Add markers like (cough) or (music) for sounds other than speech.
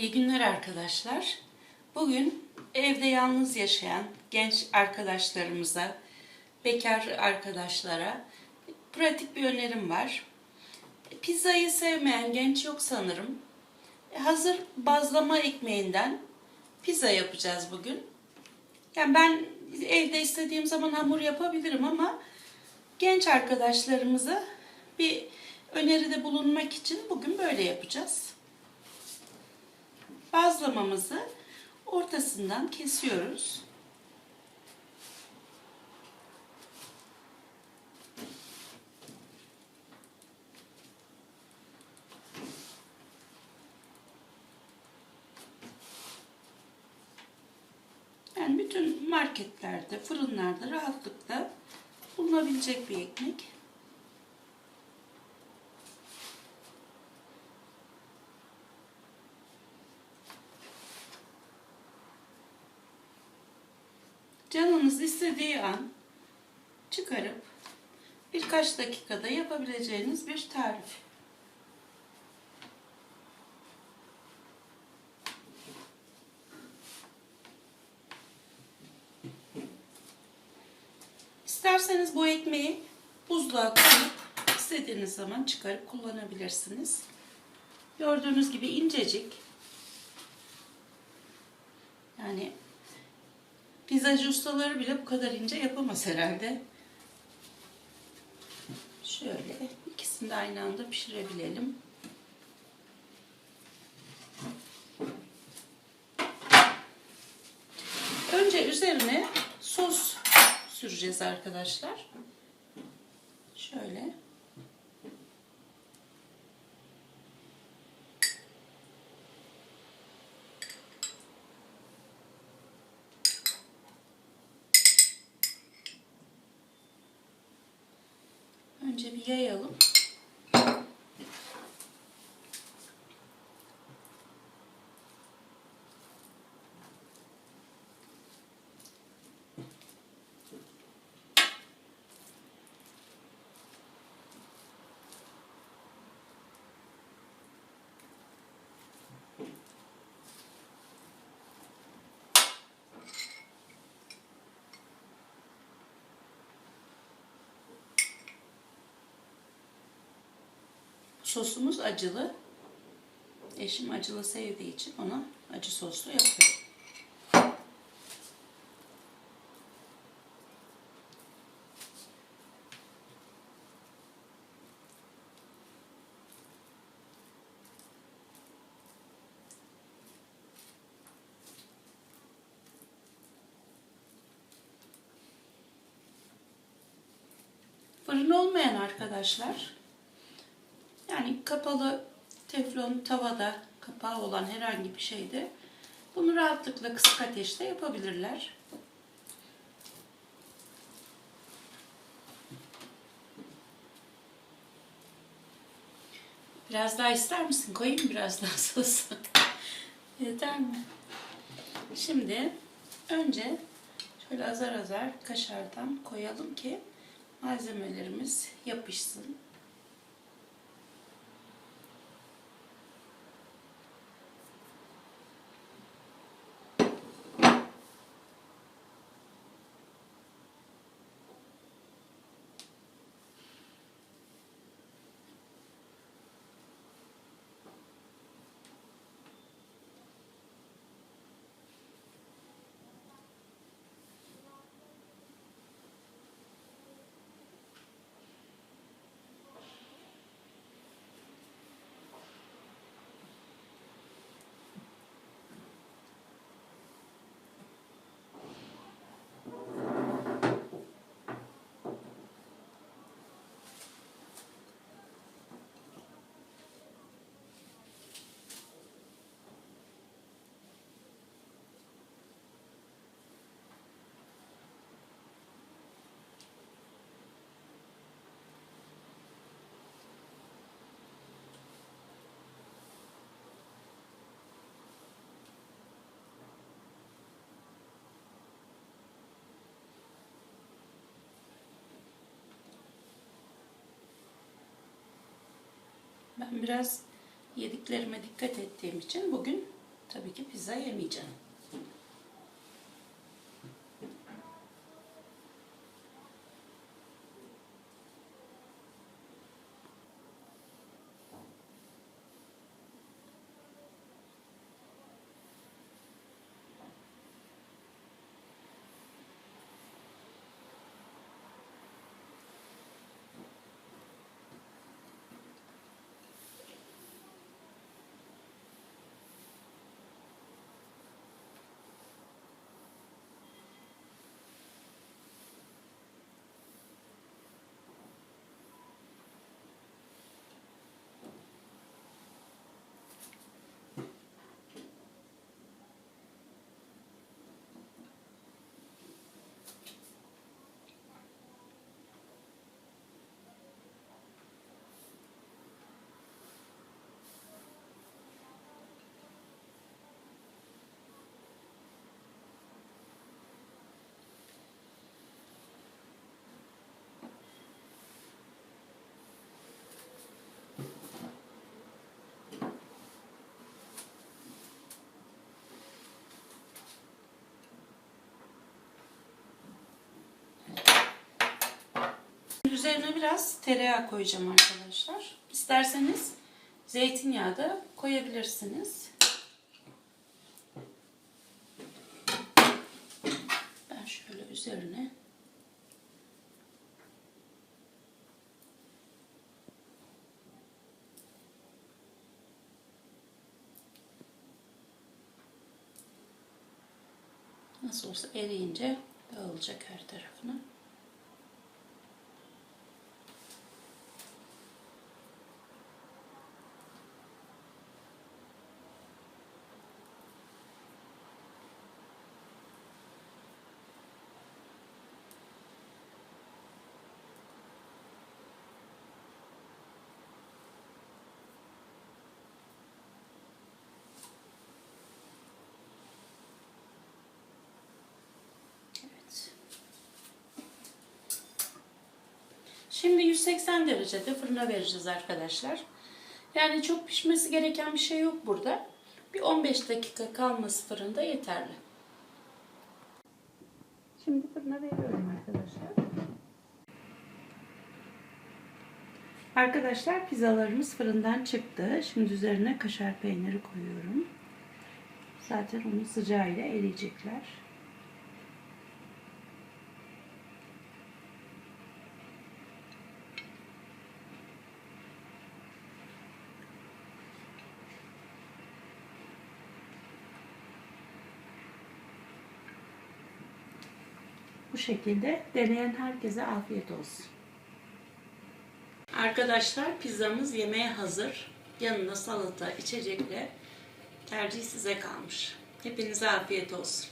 İyi günler arkadaşlar. Bugün evde yalnız yaşayan genç arkadaşlarımıza, bekar arkadaşlara pratik bir önerim var. Pizzayı sevmeyen genç yok sanırım. Hazır bazlama ekmeğinden pizza yapacağız bugün. Yani ben evde istediğim zaman hamur yapabilirim ama genç arkadaşlarımıza bir öneride bulunmak için bugün böyle yapacağız. Bazlamamızı ortasından kesiyoruz. Yani bütün marketlerde, fırınlarda rahatlıkla bulunabilecek bir ekmek. Canınız istediği an çıkarıp birkaç dakikada yapabileceğiniz bir tarif. İsterseniz bu ekmeği buzluğa koyup istediğiniz zaman çıkarıp kullanabilirsiniz. Gördüğünüz gibi incecik. Yani pizzacı ustaları bile bu kadar ince yapamaz herhalde. Şöyle ikisini de aynı anda pişirebilelim. Önce üzerine sos süreceğiz arkadaşlar. Şöyle. Önce bir yayalım. Sosumuz acılı. Eşim acılı sevdiği için ona acı soslu yapıyorum. Fırın olmayan arkadaşlar yani kapalı teflon tavada kapağı olan herhangi bir şeyde bunu rahatlıkla kısık ateşte yapabilirler. Biraz daha ister misin? Koyayım biraz daha (laughs) sosu. Yeter mi? Şimdi önce şöyle azar azar kaşardan koyalım ki malzemelerimiz yapışsın. Biraz yediklerime dikkat ettiğim için bugün Tabii ki pizza yemeyeceğim. Üzerine biraz tereyağı koyacağım arkadaşlar. İsterseniz zeytinyağı da koyabilirsiniz. Ben şöyle üzerine nasıl olsa eriyince dağılacak her tarafına. Şimdi 180 derecede fırına vereceğiz arkadaşlar. Yani çok pişmesi gereken bir şey yok burada. Bir 15 dakika kalması fırında yeterli. Şimdi fırına veriyorum arkadaşlar. Arkadaşlar pizzalarımız fırından çıktı. Şimdi üzerine kaşar peyniri koyuyorum. Zaten onun sıcağıyla eriyecekler. Şekilde deneyen herkese afiyet olsun. Arkadaşlar pizzamız yemeğe hazır. Yanına salata, içecekle tercih size kalmış. Hepinize afiyet olsun.